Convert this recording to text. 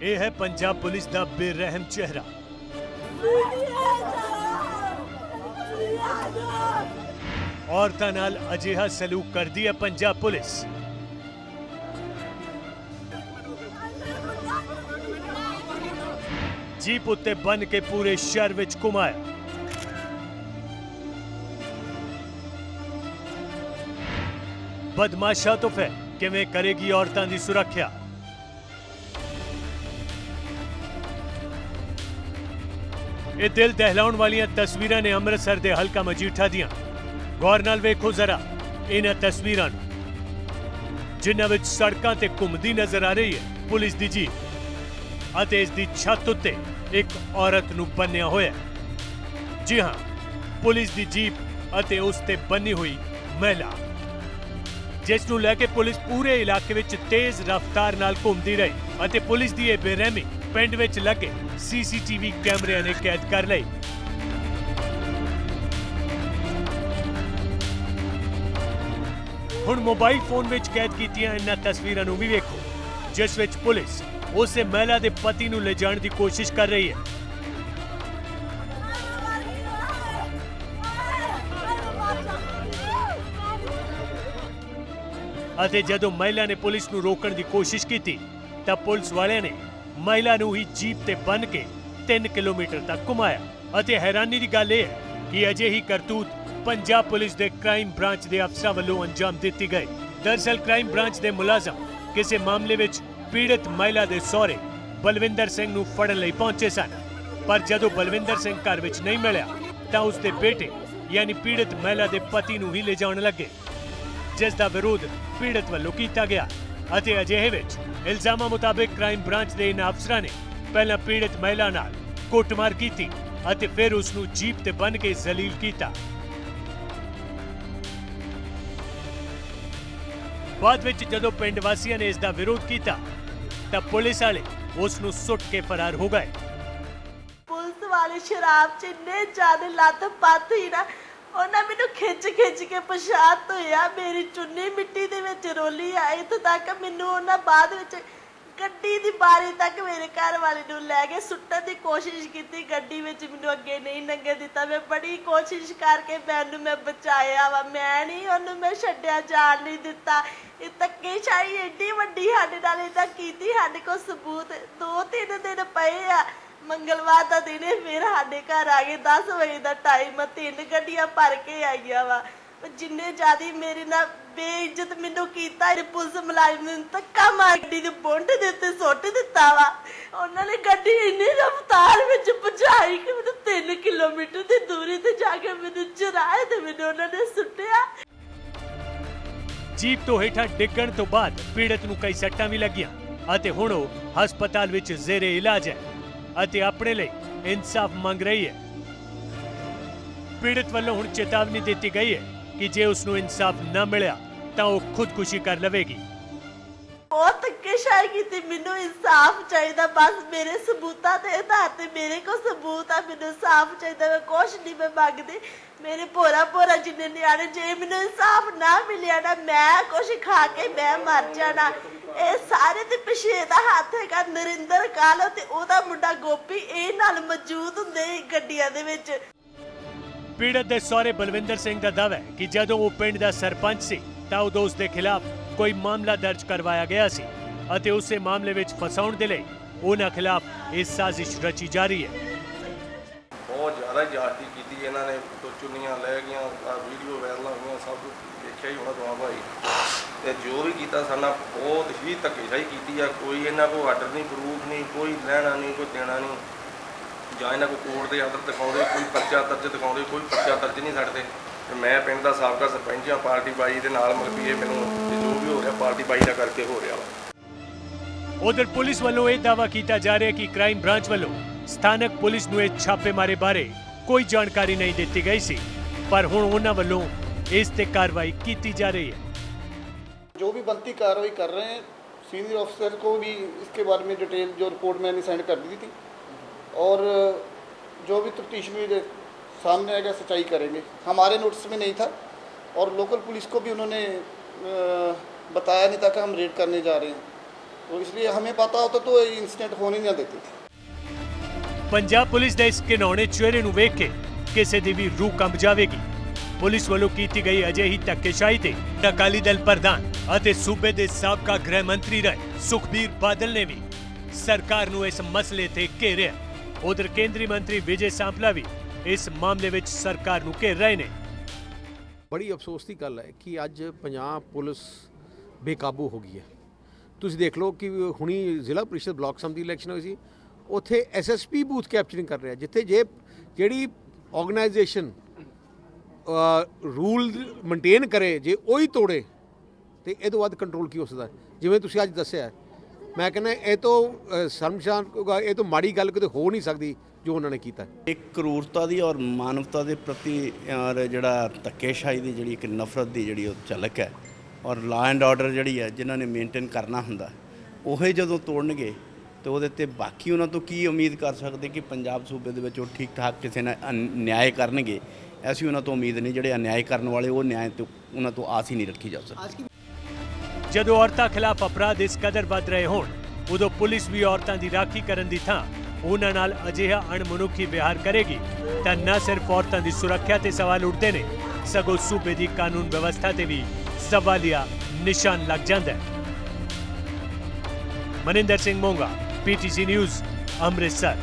ਇਹ ਹੈ ਪੰਜਾਬ ਪੁਲਿਸ ਦਾ ਬੇਰਹਿਮ ਚਿਹਰਾ ਔਰਤਾਂ ਨਾਲ ਅਜਿਹਾ ਸਲੂਕ ਕਰਦੀ ਹੈ ਪੰਜਾਬ ਪੁਲਿਸ ਜੀਪ ਉੱਤੇ ਬੰਨ ਕੇ ਪੂਰੇ ਸ਼ਹਿਰ ਵਿੱਚ ਘੁਮਾਇਆ ਬਦਮਾਸ਼ਾ ਤੋਂ ਫਿਰ ਕਿਵੇਂ ਕਰੇਗੀ ਔਰਤਾਂ ਦੀ ਸੁਰੱਖਿਆ ਇਹ ਦਿਲ ਦਹਿਲਾਉਣ ਵਾਲੀਆਂ ਤਸਵੀਰਾਂ ਨੇ ਅੰਮ੍ਰਿਤਸਰ ਦੇ ਹਲਕਾ ਮਜੀਠਾ ਦੀਆਂ। ਗੌਰ ਨਾਲ ਵੇਖੋ ਜ਼ਰਾ, ਇਹਨਾਂ ਤਸਵੀਰਾਂ ਨੂੰ। ਜਿਨ੍ਹਾਂ ਵਿੱਚ ਸੜਕਾਂ ਤੇ ਘੁੰਮਦੀ ਨਜ਼ਰ ਆ ਰਹੀ ਹੈ ਪੁਲਿਸ ਦੀ ਜੀਪ ਅਤੇ ਇਸ ਦੀ ਛੱਤ ਉੱਤੇ ਇੱਕ ਔਰਤ ਨੂੰ ਬੰਨਿਆ ਹੋਇਆ ਜੀ ਹਾਂ, ਪੁਲਿਸ ਦੀ ਜੀਪ ਅਤੇ ਉਸ ਤੇ ਬੰਨੀ ਹੋਈ ਮਹਿਲਾ, ਜਿਸ ਨੂੰ ਲੈ ਕੇ ਪੁਲਿਸ ਪੂਰੇ ਇਲਾਕੇ ਵਿੱਚ ਤੇਜ਼ ਰਫ਼ਤਾਰ ਨਾਲ ਘੁੰਮਦੀ ਰਹੀ ਅਤੇ ਪੁਲਿਸ ਦੀ ਇਹ ਬੇਰਹਿਮੀ ਪਿੰਡ ਵਿੱਚ ਲੱਗੇ ਸੀਸੀਟੀਵੀ ਕੈਮਰਿਆਂ ਨੇ ਕੈਦ ਕਰ ਲਈ ਹੁਣ ਮੋਬਾਈਲ ਫੋਨ ਵਿੱਚ ਕੈਦ ਕੀਤੀਆਂ ਇਹਨਾਂ ਤਸਵੀਰਾਂ ਨੂੰ ਵੀ ਵੇਖੋ, ਜਿਸ ਵਿੱਚ ਪੁਲਿਸ ਉਸੇ ਮਹਿਲਾ ਦੇ ਪਤੀ ਨੂੰ ਲਿਜਾਣ ਦੀ ਕੋਸ਼ਿਸ਼ ਕਰ ਰਹੀ ਹੈ। ਅਤੇ ਜਦੋਂ ਮਹਿਲਾ ਨੇ ਪੁਲਿਸ ਨੂੰ ਰੋਕਣ ਦੀ ਕੋਸ਼ਿਸ਼ ਕੀਤੀ, ਤਾਂ ਪੁਲਿਸ ਵਾਲਿਆਂ ਨੇ ਮਹਿਲਾ ਨੂੰ ਹੀ ਜੀਪ ਤੇ ਬੰਨ ਕੇ 3 ਕਿਲੋਮੀਟਰ ਤੱਕ ਘੁਮਾਇਆ। ਅਤੇ ਹੈਰਾਨੀ ਦੀ ਗੱਲ ਇਹ ਹੈ ਕਿ ਅਜਿਹੀ ਕਰਤੂਤ ਪੰਜਾਬ ਪੁਲਿਸ ਦੇ ਕ੍ਰਾਈਮ ਬ੍ਰਾਂਚ ਦੇ ਅਫਸਰਾਂ ਵੱਲੋਂ ਅੰਜਾਮ ਦਿੱਤੀ ਗਈ। ਦਰਸਲ ਕ੍ਰਾਈਮ ਬ੍ਰਾਂਚ ਦੇ ਮੁਲਾਜ਼ਮ ਕਿਸੇ ਮਾਮਲੇ ਵਿੱਚ ਪੀੜਤ ਮਹਿਲਾ ਦੇ ਸਹੁਰੇ ਬਲਵਿੰਦਰ ਸਿੰਘ ਨੂੰ ਫੜਨ ਲਈ ਪਹੁੰਚੇ ਸਨ। ਪਰ ਜਦੋਂ ਬਲਵਿੰਦਰ ਸਿੰਘ ਘਰ ਵਿੱਚ ਨਹੀਂ ਮਿਲਿਆ, ਤਾਂ ਉਸ ਦੇ ਬੇਟੇ, ਯਾਨੀ ਪੀੜਤ ਮਹਿਲਾ ਦੇ ਪਤੀ ਨੂੰ ਹੀ ਲਿਜਾਣ ਲੱਗੇ, ਜਿਸ ਦਾ ਵਿਰੋਧ ਪੀੜਤ ਵੱਲੋਂ ਕੀਤਾ ਗਿਆ। ਅਤੇ ਅਜਿਹੇ ਵਿੱਚ ਇਲਜ਼ਾਮਾਂ ਮੁਤਾਬਕ ਕ੍ਰਾਈਮ ਬ੍ਰਾਂਚ ਦੇ ਇਨ ਅਫਸਰਾਂ ਨੇ ਪਹਿਲਾਂ ਪੀੜਤ ਮਹਿਲਾ ਨਾਲ ਕੁੱਟਮਾਰ ਕੀਤੀ ਅਤੇ ਫਿਰ ਉਸ ਨੂੰ ਜੀਪ ਤੇ ਬੰਨ ਕੇ ਜ਼ਲੀਲ ਕੀਤਾ। ਬਾਅਦ ਵਿੱਚ ਜਦੋਂ ਪਿੰਡ ਵਾਸੀਆਂ ਨੇ ਇਸ ਦਾ ਵਿਰੋਧ ਕੀਤਾ, ਤਾਂ ਪੁਲਿਸ ਵਾਲੇ ਉਸ ਨੂੰ ਸੁੱਟ ਕੇ ਫਰਾਰ ਹੋ ਗਏ। ਪੁਲਿਸ ਵਾਲੇ ਸ਼ਰਾਬ ਚ ਇੰਨੇ ਜ਼ਿਆਦਾ ਲੱਤ ਪੱਤ ਹੀ ਨਾ ਉਹਨਾਂ ਮੈਨੂੰ ਖਿੱਚ ਖਿੱਚ ਕੇ ਪਛਾਤ ਧੋਇਆ ਮੇਰੀ ਚੁੰਨੀ ਮਿੱਟੀ ਦੇ ਵਿੱਚ ਰੋਲੀ ਆ ਇੱਥੋਂ ਤੱਕ ਮੈਨੂੰ ਉਹਨਾਂ ਬਾਅਦ ਵਿੱਚ ਗੱਡੀ ਦੀ ਬਾਰੀ ਤੱਕ ਮੇਰੇ ਘਰ ਵਾਲੇ ਨੂੰ ਲੈ ਕੇ ਸੁੱਟਣ ਦੀ ਕੋਸ਼ਿਸ਼ ਕੀਤੀ। ਗੱਡੀ ਵਿੱਚ ਮੈਨੂੰ ਅੱਗੇ ਨਹੀਂ ਲੰਘਣ ਦਿੱਤਾ। ਮੈਂ ਬੜੀ ਕੋਸ਼ਿਸ਼ ਕਰਕੇ ਮੈਨੂੰ ਮੈਂ ਬਚਾਇਆ ਵਾ। ਮੈਂ ਨਹੀਂ ਉਹਨੂੰ ਮੈਂ ਛੱਡਿਆ, ਜਾਣ ਨਹੀਂ ਦਿੱਤਾ। ਇਹ ਧੱਕੇ ਸ਼ਾਹੀ ਏਡੀ ਵੱਡੀ ਸਾਡੇ ਨਾਲ ਇਦਾਂ ਕੀਤੀ। ਸਾਡੇ ਕੋਲ ਸਬੂਤ ਦੋ ਤਿੰਨ ਦਿਨ ਪਏ ਆ। ਮੰਗਲਵਾਰ ਦਾ ਦਿਨ ਫਿਰ ਸਾਡੇ ਘਰ ਆ ਗਏ। 10 ਵਜੇ ਦਾ ਟਾਈਮ ਤਿੰਨ ਗੱਡੀਆਂ ਭਰ ਕੇ ਆਈਆਂ ਵਾ। ਜਿੰਨੇ ਜਿਆਦੀ ਮੇਰੇ ਨਾਲ ਬੇਇੱਜ਼ਤ ਮੈਨੂੰ ਕੀਤਾ ਇਹ ਪੁਲਿਸ ਮੁਲਾਜ਼ਮ ਨੇ ਧੱਕਾ ਮਾਰ ਗੱਡੀ ਦੇ ਬੁੰਡ ਦੇ ਉੱਤੇ ਸੁੱਟ ਦਿੱਤਾ ਵਾ। ਉਹਨਾਂ ਨੇ ਗੱਡੀ ਇੰਨੀ ਰਫ਼ਤਾਰ ਵਿੱਚ ਭਜਾਈ ਕਿ ਮੈਨੂੰ 3 ਕਿਲੋਮੀਟਰ ਦੀ ਦੂਰੀ ਤੇ ਜਾ ਕੇ ਮੈਨੂੰ ਚੁਰਾਏ ਤੇ ਮੈਨੂੰ ਉਹਨਾਂ ਨੇ ਸੁੱਟਿਆ। ਜੀਪ ਤੋਂ ਹੇਠਾਂ ਡਿੱਗਣ ਤੋਂ ਬਾਅਦ ਪੀੜਤ ਨੂੰ ਕਈ ਸੱਟਾਂ ਵੀ ਲੱਗੀਆਂ ਅਤੇ ਹੁਣ ਉਹ ਹਸਪਤਾਲ ਵਿੱਚ ਜ਼ੇਰੇ ਇਲਾਜ ਹੈ। ਅਤੇ ਆਪਣੇ ਲਈ ਇਨਸਾਫ ਮੰਗ ਰਹੀ ਹੈ। ਪੀੜਤ ਵੱਲੋਂ ਹੁਣ ਚੇਤਾਵਨੀ ਦਿੱਤੀ ਗਈ ਹੈ ਕਿ ਜੇ ਉਸ ਨੂੰ ਇਨਸਾਫ ਨਾ ਮਿਲਿਆ, ਤਾਂ ਉਹ ਖੁਦਕੁਸ਼ੀ ਕਰ ਲਵੇਗੀ। ਬਹੁਤ ਧੱਕੇਸ਼ਾਹੀ ਕੀਤੀ, ਮੈਨੂੰ ਇਨਸਾਫ ਚਾਹੀਦਾ, ਬਸ ਮੇਰੇ ਸਬੂਤਾਂ ਦੇ ਆਧਾਰ ਤੇ ਮੇਰੇ ਕੋਲ ਸਬੂਤ ਆ, ਮੈਨੂੰ ਇਨਸਾਫ ਚਾਹੀਦਾ, ਮੈਂ ਕੁਛ ਨਹੀਂ, ਮੈਂ ਮੰਗਦੀ। ਮੇਰੇ ਭੋਰਾ ਭੋਰਾ ਜਿੰਨੇ ਨਿਆਣੇ, ਜੇ ਮੈਨੂੰ ਇਨਸਾਫ ਨਾ ਮਿਲਿਆ ਨਾ, ਮੈਂ ਕੁਛ ਖਾ ਕੇ, ਮੈਂ ਮਰ ਜਾਣਾ। ਇਹ ਸਾਰੇ ਤੇ ਪਿਛੇ ਦਾ ਹੱਥ ਹੈਗਾ ਨਰਿੰਦਰ ਕਾਲੋ ਤੇ ਉਹਦਾ ਮੁੰਡਾ ਗੋਪੀ ਇਹ ਨਾਲ ਮੌਜੂਦ ਹੁੰਦੇ ਗੱਡੀਆਂ ਦੇ ਵਿੱਚ। ਪੀੜਤ ਦੇ ਸਹੁਰੇ ਬਲਵਿੰਦਰ ਸਿੰਘ ਦਾ ਦਾਅਵਾ ਹੈ ਕਿ ਜਦੋਂ ਉਹ ਪਿੰਡ ਦਾ ਸਰਪੰਚ ਸੀ ਤਾਂ ਉਦੋਂ ਉਸ ਦੇ ਖਿਲਾਫ ਕੋਈ ਮਾਮਲਾ ਦਰਜ ਕਰਵਾਇਆ ਗਿਆ ਸੀ ਅਤੇ ਉਸੇ ਮਾਮਲੇ ਵਿੱਚ ਫਸਾਉਣ ਦੇ ਲਈ ਉਹਨਾਂ ਖਿਲਾਫ ਇਹ ਸਾਜ਼ਿਸ਼ ਰਚੀ ਜਾ ਰਹੀ ਹੈ। ਬਹੁਤ ਜ਼ਿਆਦਾ ਜ਼ਿਆਦਤੀ ਕੀਤੀ ਇਹਨਾਂ ਨੇ ਤੋਂ ਚੁੰਨੀਆਂ ਲੈ ਗਈਆਂ ਵੀਡੀਓ ਵਾਇਰਲ ਹੋਈਆਂ ਸਭ ਕੁਝ ਦੇਖਿਆ ਹੀ ਹੋਣਾ ਤੁਹਾਂ ਭਾਈ। ਤੇ ਜੋ ਵੀ ਕੀਤਾ ਸਾਡਾ ਬਹੁਤ ਹੀ ਧੱਕੇਸ਼ਾਹੀ ਕੀਤੀ ਆ। ਕੋਈ ਇਹਨਾਂ ਕੋਲ ਆਰਡਰ ਨਹੀਂ, ਪ੍ਰੂਫ ਨਹੀਂ, ਕੋਈ ਲੈਣਾ ਨਹੀਂ, ਕੋਈ ਦੇਣਾ ਨਹੀਂ। ਜਾਂ ਇਹਨਾਂ ਕੋਲ ਕੋਰਟ ਦੇ ਆਰਡਰ ਦਿਖਾਉਂਦੇ, ਕੋਈ ਪਰਚਾ ਦਰਜ ਦਿਖਾਉਂਦੇ, ਕੋਈ ਪਰਚਾ ਦਰਜ ਨਹੀਂ ਛੱਡਦੇ। ਤੇ ਮੈਂ ਪਿੰਡ ਦਾ ਸਾਬਕਾ ਸਰਪੰਚ ਆ, ਪਾਰਟੀ ਬਾਈ ਦੇ ਨਾਲ ਮਤਲਬ ਇਹ ਮੈਨੂੰ ਜੋ ਵੀ ਹੋ ਰਿਹਾ, ਪਾਰਟੀ ਬਾਈ ਦਾ ਕਰਕੇ ਹੋ ਰਿਹਾ ਵਾ। ਉਧਰ ਪੁਲਿਸ ਵੱਲੋਂ ਇਹ ਦਾਅਵਾ ਕੀਤਾ ਜਾ ਰਿਹਾ ਕਿ ਕ੍ਰਾਈਮ ਬ੍ਰਾਂਚ ਵੱਲੋਂ ਸਥਾਨਕ ਪੁਲਿਸ ਨੂੰ ਇਹ ਛਾਪੇਮਾਰੇ ਬਾਰੇ ਕੋਈ ਜਾਣਕਾਰੀ ਨਹੀਂ ਦਿੱਤੀ ਗਈ ਸੀ। ਪਰ ਹੁਣ ਉਹਨਾਂ ਵੱਲੋਂ ਇਸ ਤੇ ਕਾਰਵਾਈ ਕੀਤੀ ਜਾ ਰਹੀ ਹੈ। जो भी बनती कार्रवाई कर रहे हैं सीनियर ऑफिसर को भी इसके बारे में डिटेल जो रिपोर्ट मैंने सेंड कर दी थी और जो भी तफ्तीश में जो सामने आएगा सच्चाई करेंगे हमारे नोटिस में नहीं था और लोकल पुलिस को भी उन्होंने अ, बताया नहीं था कि हम रेड करने जा रहे हैं तो इसलिए हमें पता होता तो ये इंसिडेंट होने नहीं देते ਪੰਜਾਬ ਪੁਲਿਸ ਦੇ ਇਸ ਘਿਨੌਣੇ ਚਿਹਰੇ ਨੂੰ ਵੇਖ ਕੇ ਕਿਸੇ ਦੀ ਵੀ ਰੂਹ ਕੰਬ ਜਾਵੇਗੀ ਪੁਲਿਸ ਵੱਲੋਂ ਕੀਤੀ ਗਈ ਅਜਿਹੀ ਧੱਕੇਸ਼ਾਹੀ ਤੇ ਅਕਾਲੀ ਦਲ ਪ੍ਰਧਾਨ ਅਤੇ ਸੂਬੇ ਦੇ ਸਾਬਕਾ ਗ੍ਰਹਿ ਮੰਤਰੀ ਰਹੇ ਸੁਖਬੀਰ ਬਾਦਲ ਨੇ ਵੀ ਸਰਕਾਰ ਨੂੰ ਇਸ ਮਸਲੇ ਤੇ ਘੇਰਿਆ। ਉਧਰ ਕੇਂਦਰੀ ਮੰਤਰੀ ਵਿਜੇ ਸਾਂਪਲਾ ਵੀ ਇਸ ਮਾਮਲੇ ਵਿੱਚ ਸਰਕਾਰ ਨੂੰ ਘੇਰ ਰਹੇ ਨੇ। ਬੜੀ ਅਫਸੋਸ ਦੀ ਗੱਲ ਹੈ ਕਿ ਅੱਜ ਪੰਜਾਬ ਪੁਲਿਸ ਬੇਕਾਬੂ ਹੋ ਗਈ ਹੈ। ਤੁਸੀਂ ਦੇਖ ਲਓ ਕਿ ਹੁਣੀ ਜ਼ਿਲ੍ਹਾ ਪ੍ਰੀਸ਼ਦ ਬਲਾਕ ਸੰਮਤੀ ਇਲੈਕਸ਼ਨ ਹੋਈ ਸੀ। ਉੱਥੇ ਐਸਐਸਪੀ ਬੂਥ ਕੈਪਚਰਿੰਗ ਕਰ ਰਿਹਾ, ਜਿੱਥੇ ਜੇ ਜਿਹੜੀ ਆਰਗੇਨਾਈਜੇਸ਼ਨ ਰੂਲ ਮੇਨਟੇਨ ਕਰੇ, ਜੇ ਉਹੀ ਤੋੜੇ ਤੇ ਇਹ ਤੋਂ ਵੱਧ ਕੰਟਰੋਲ ਕੀ ਹੋ ਸਕਦਾ? ਜਿਵੇਂ ਤੁਸੀਂ ਅੱਜ ਦੱਸਿਆ ਮੈਂ ਕਹਿੰਦਾ ਇਹ ਤੋਂ ਸ਼ਰਮਸ਼ਾਨ ਇਹ ਤੋਂ ਮਾੜੀ ਗੱਲ ਕਿਤੇ ਹੋ ਨਹੀਂ ਸਕਦੀ ਜੋ ਉਹਨਾਂ ਨੇ ਕੀਤਾ। ਇੱਕ ਕਰੂਰਤਾ ਦੀ ਔਰ ਮਾਨਵਤਾ ਦੇ ਪ੍ਰਤੀ ਔਰ ਜਿਹੜਾ ਧੱਕੇਸ਼ਾਹੀ ਦੀ ਜਿਹੜੀ ਇੱਕ ਨਫ਼ਰਤ ਦੀ ਜਿਹੜੀ ਉਹ ਝਲਕ ਹੈ ਔਰ ਲਾ ਐਂਡ ਆਰਡਰ ਜਿਹੜੀ ਹੈ ਜਿਨ੍ਹਾਂ ਨੇ ਮੇਨਟੇਨ ਕਰਨਾ ਹੁੰਦਾ ਉਹੇ ਜਦੋਂ ਤੋੜਨਗੇ ਤੇ ਉਹਦੇ ਤੇ ਬਾਕੀ ਉਹਨਾਂ ਤੋਂ ਕੀ ਉਮੀਦ ਕਰ ਸਕਦੇ ਕਿ ਪੰਜਾਬ ਸੂਬੇ ਦੇ ਵਿੱਚ ਉਹ ਠੀਕ ਠਾਕ ਕਿਸੇ ਨਾਲ ਨਿਆਂ ਕਰਨਗੇ ਐਸੀ ਉਹਨਾਂ ਤੋਂ ਉਮੀਦ ਨਹੀਂ ਜਿਹੜੇ ਅਨਿਆਏ ਕਰਨ ਵਾਲੇ ਉਹ ਨਿਆਂ ਤੋਂ ਉਹਨਾਂ ਤੋਂ ਆਸ ਹੀ ਨਹੀਂ ਰੱਖੀ ਜਾ ਸਕਦੀ ਜਦੋਂ ਔਰਤਾਂ ਖਿਲਾਫ ਅਪਰਾਧ ਇਸ ਕਦਰ ਵੱਧ ਰਹੇ ਹੋਣ, ਉਦੋਂ ਪੁਲਿਸ ਵੀ ਔਰਤਾਂ ਦੀ ਰਾਖੀ ਕਰਨ ਦੀ ਥਾਂ ਉਹਨਾਂ ਨਾਲ ਅਜਿਹਾ ਅਣਮਨੁੱਖੀ ਵਿਹਾਰ ਕਰੇਗੀ। ਤਾਂ ਨਾ ਸਿਰਫ ਔਰਤਾਂ ਦੀ ਸੁਰੱਖਿਆ ਤੇ ਸਵਾਲ ਉੱਠਦੇ ਨੇ, ਸਗੋਂ ਸੂਬੇ ਦੀ ਕਾਨੂੰਨ ਵਿਵਸਥਾ ਤੇ ਵੀ ਸਵਾਲੀਆ ਨਿਸ਼ਾਨ ਲੱਗ ਜਾਂਦਾ ਹੈ। Maninder Singh Monga PTC news, Amritsar.